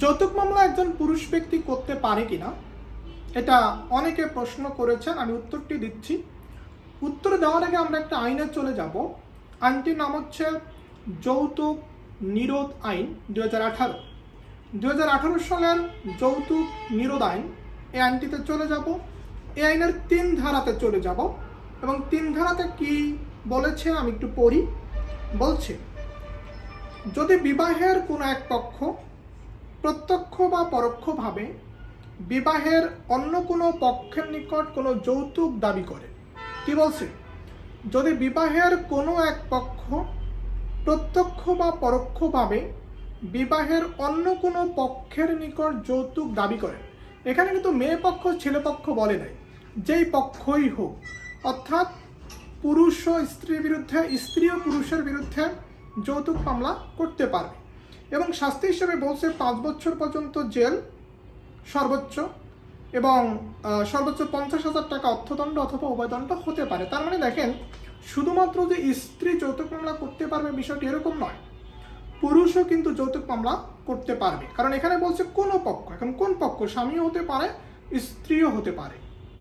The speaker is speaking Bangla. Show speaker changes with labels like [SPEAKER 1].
[SPEAKER 1] যৌতুক মামলা একজন পুরুষ ব্যক্তি করতে পারে কিনা, এটা অনেকে প্রশ্ন করেছেন, আমি উত্তরটি দিচ্ছি। উত্তর দেওয়ার আগে আমরা একটা আইনে চলে যাব। আইনটির নাম হচ্ছে যৌতুক নিরোধ আইন দু হাজার আঠারো। দু হাজার আঠারো সালের যৌতুক নিরোধ আইন, এই আইনটিতে চলে যাব। এই আইনের তিন ধারাতে চলে যাব। এবং তিন ধারাতে কি বলেছে আমি একটু পড়ি। বলছে, যদি বিবাহের কোনো এক পক্ষ প্রত্যক্ষ বা পরোক্ষভাবে বিবাহের অন্য কোনো পক্ষের নিকট কোনো যৌতুক দাবি করে। কি বলছে? যদি বিবাহের কোনো এক পক্ষ প্রত্যক্ষ বা পরোক্ষভাবে বিবাহের অন্য কোনো পক্ষের নিকট যৌতুক দাবি করে, এখানে কিন্তু মেয়ে পক্ষ, ছেলে পক্ষ বলে নাই। যেই পক্ষই হোক, অর্থাৎ পুরুষ ও স্ত্রীর বিরুদ্ধে, স্ত্রী ও পুরুষের বিরুদ্ধে যৌতুক মামলা করতে পারবে। এবং শাস্তি হিসেবে বলছে পাঁচ বছর পর্যন্ত জেল, সর্বোচ্চ, এবং সর্বোচ্চ পঞ্চাশ হাজার টাকা অর্থদণ্ড অথবা উভয়দণ্ড হতে পারে। তার মানে দেখেন, শুধুমাত্র যে স্ত্রী যৌতুক মামলা করতে পারবে বিষয়টি এরকম নয়। পুরুষও কিন্তু যৌতুক মামলা করতে পারবে। কারণ এখানে বলছে কোনো পক্ষ, এখন কোন পক্ষ, স্বামীও হতে পারে, স্ত্রীও হতে পারে।